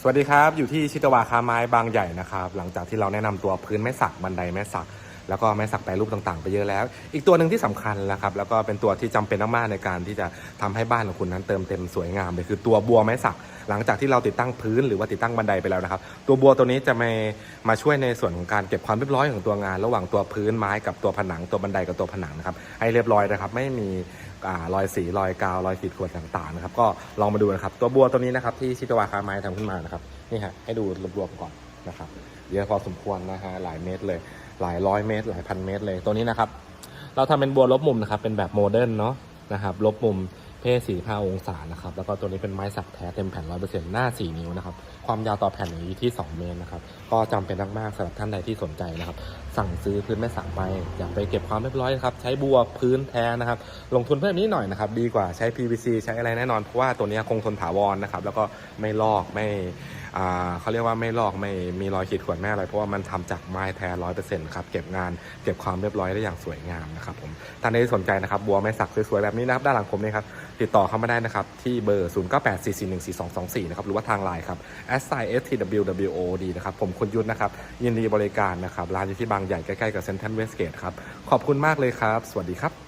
สวัสดีครับ อยู่ที่ชิตวาคาไม้บางใหญ่นะครับ หลังจากที่เราแนะนำตัวพื้นไม้สักบันไดไม้สัก แล้วก็ไม้สักแปรรูปต่างๆ ไปเยอะแล้ว อีกตัวหนึ่งที่สำคัญนะครับแล้วก็เป็นตัวที่จำเป็นมากๆในการที่จะทำให้บ้านของคุณนั้นเติมเต็มสวยงามเลยคือตัวบัวไม้สัก หลังจากที่เราติดตั้งพื้นหรือว่าติดตั้งบันไดไปแล้วนะครับ ตัวบัวตัวนี้จะมามาช่วยในส่วนของการเก็บความเรียบร้อยของตัวงาน ระหว่างตัวพื้นไม้กับตัวผนังตัวบันไดกับตัวผนังนะครับให้เรียบร้อยนะครับไม่มีอรอยสีรอยกาวรอยขีดข่วนต่างๆนะครับก็ลองมาดูนะครับตัวบัวตัวนี้นะครับที่ชิตวาคาไม้ทำขึ้นมานะครับนี่ฮะให้ดูรวมๆก่อนนะครับเยอะพอสมควรนะฮะหลายเมตรเลย หลายร้อยเมตร หลายพันเมตรเลยตัวนี้นะครับ เราทำเป็นบัวลบมุมนะครับ เป็นแบบโมเดิร์นเนาะนะครับ ลบมุมเพศสี่ห้าองศานะครับ แล้วก็ตัวนี้เป็นไม้สักแท้เต็มแผ่นร้อยเปอร์เซ็นต์หน้าสี่นิ้วนะครับ ความยาวต่อแผ่นอยู่ที่2เมตรนะครับ ก็จำเป็นมากๆสำหรับท่านใดที่สนใจนะครับ สั่งซื้อพื้นแม่สักไปอยากไปเก็บความเรียบร้อยครับ ใช้บัวพื้นแท้นะครับ ลงทุนเพิ่มนิดหน่อยนะครับ ดีกว่าใช้ PVC ใช้อะไรแน่นอน เพราะว่าตัวนี้คงทนถาวรนะครับ แล้วก็ไม่ลอกไม่เขาเรียกว่าไม่ลอกไม่มีรอยขีดข่วนแม่อะไร เพราะว่ามันทำจากไม้แท้ร้อยเปอร์เซ็นต์ครับเก็บงานเก็บความเรียบร้อยได้อย่างสวยงามนะครับผมท่านใดสนใจนะครับบัวไม้สักสวยๆแบบนี้นะครับด้านหลังผมนี่ครับติดต่อเข้ามาได้นะครับที่เบอร์ 0 9 8 4 4 1 4 2 2 4 นะครับหรือว่าทางไลน์ครับ s i s t w w o d นะครับผมคุณยุทธนะครับยินดีบริการนะครับร้านอยู่ที่บางใหญ่ใกล้ๆกับเซ็นทรัลเวสเกตครับขอบคุณมากเลยครับ สวัสดีครับ